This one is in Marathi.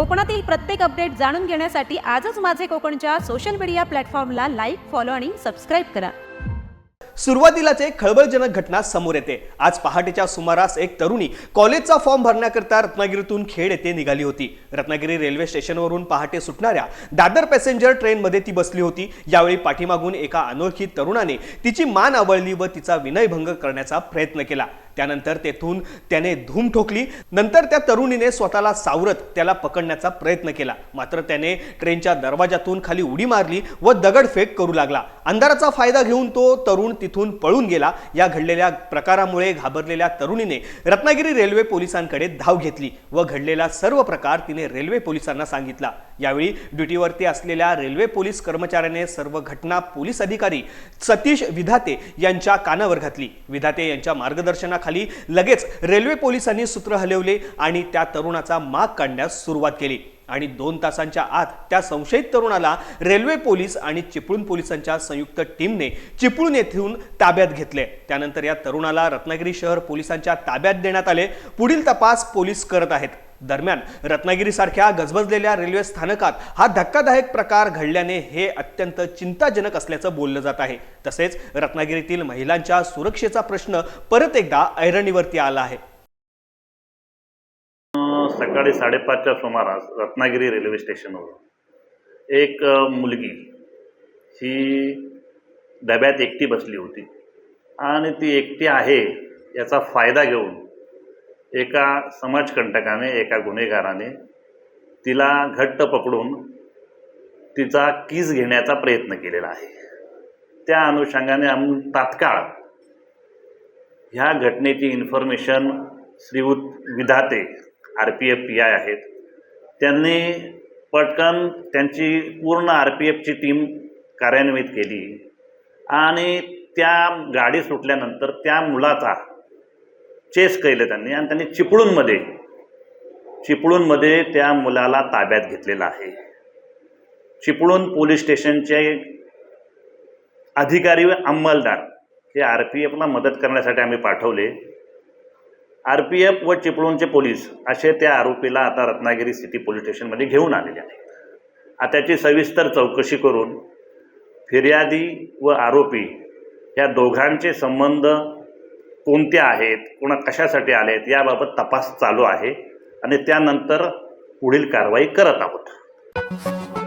कोकणातील प्रत्येक अपडेट जाणून घेण्यासाठी आजच माझे कोकणच्या सोशल मीडिया प्लॅटफॉर्मला लाईक फॉलो आणि सबस्क्राईब करा. सुरुवातीलाच एक खळबळजनक घटना समोर येते. आज पहाटेच्या सुमारास एक तरुणी कॉलेजचा फॉर्म भरण्याकरता रत्नागिरीतून खेड येथे निघाली होती. रत्नागिरी रेल्वे स्टेशनवरून पहाटे सुटणाऱ्या दादर पॅसेंजर ट्रेनमध्ये ती बसली होती. यावेळी पाठीमागून एका अनोळखी तरुणाने तिची मान आवळली व तिचा विनयभंग करण्याचा प्रयत्न केला. त्यानंतर तेथून त्याने धूम ठोकली. नंतर त्या तरुणीने स्वतःला सावरत त्याला पकडण्याचा प्रयत्न केला. मात्र त्याने ट्रेनच्या दरवाजातून खाली उडी मारली व दगडफेक करू लागला. अंधाराचा फायदा घेऊन तो तरुण तिथून पळून गेला. या घडलेल्या प्रकारामुळे घाबरलेल्या तरुणीने रत्नागिरी रेल्वे पोलिसांकडे धाव घेतली व घडलेला सर्व प्रकार तिने रेल्वे पोलिसांना सांगितला. यावेळी ड्युटीवरती असलेल्या रेल्वे पोलीस कर्मचाऱ्याने सर्व घटना पोलीस अधिकारी सतीश विधाते यांच्या कानावर घातली. विधाते यांच्या मार्गदर्शनाखाली लगेच रेल्वे पोलिसांनी सूत्र हलवले आणि त्या तरुणाचा माग काढण्यास सुरुवात केली. आणि दोन तासांच्या आत त्या संशयित तरुणाला रेल्वे पोलीस आणि चिपळूण पोलिसांच्या संयुक्त टीमने चिपळूण येथून ताब्यात घेतले. त्यानंतर या तरुणाला रत्नागिरी शहर पोलिसांच्या ताब्यात देण्यात आले. पुढील तपास पोलीस करत आहेत. दरम्यान रत्नागिरीसारख्या गजबजलेल्या रेल्वे स्थानकात हा धक्कादायक प्रकार घडल्याने हे अत्यंत चिंताजनक असल्याचं बोललं जात आहे. तसेच रत्नागिरीतील महिलांच्या सुरक्षेचा प्रश्न परत एकदा ऐरणीवरती आला आहे. सकाळी साडेपाचच्या सुमारास रत्नागिरी रेल्वे स्टेशनवर एक मुलगी ही डब्यात एकटी बसली होती. आणि ती एकटी आहे याचा फायदा घेऊन एका समाजकंटकाने एका गुन्हेगाराने तिला घट्ट पकडून तिचा कीस घेण्याचा प्रयत्न केलेला आहे. त्या अनुषंगाने आम्ही तात्काळ ह्या घटनेची information Shriyut Vidhate R P F P I आहेत. त्यांनी पटकन त्यांची पूर्ण आर पी एफची टीम कार्यान्वित केली आणि त्या गाडी सुटल्यानंतर त्या मुलाचा चेस केलं त्यांनी आणि त्यांनी चिपळूणमध्ये चिपळूणमध्ये त्या मुलाला ताब्यात घेतलेलं आहे. चिपळूण पोलीस स्टेशनचे अधिकारी व अंमलदार हे आर पी एफला मदत करण्यासाठी आम्ही पाठवले. आर पी एफ व चिपळूणचे पोलीस असे त्या आरोपीला आता रत्नागिरी सिटी पोलीस स्टेशनमध्ये घेऊन आलेले आहेत. आता त्याची सविस्तर चौकशी करून फिर्यादी व आरोपी या दोघांचे संबंध कोणत्या आहेत कोणा कशासाठी आले आहेत याबाबत तपास चालू आहे. आणि त्यानंतर पुढील कारवाई करत आहोत.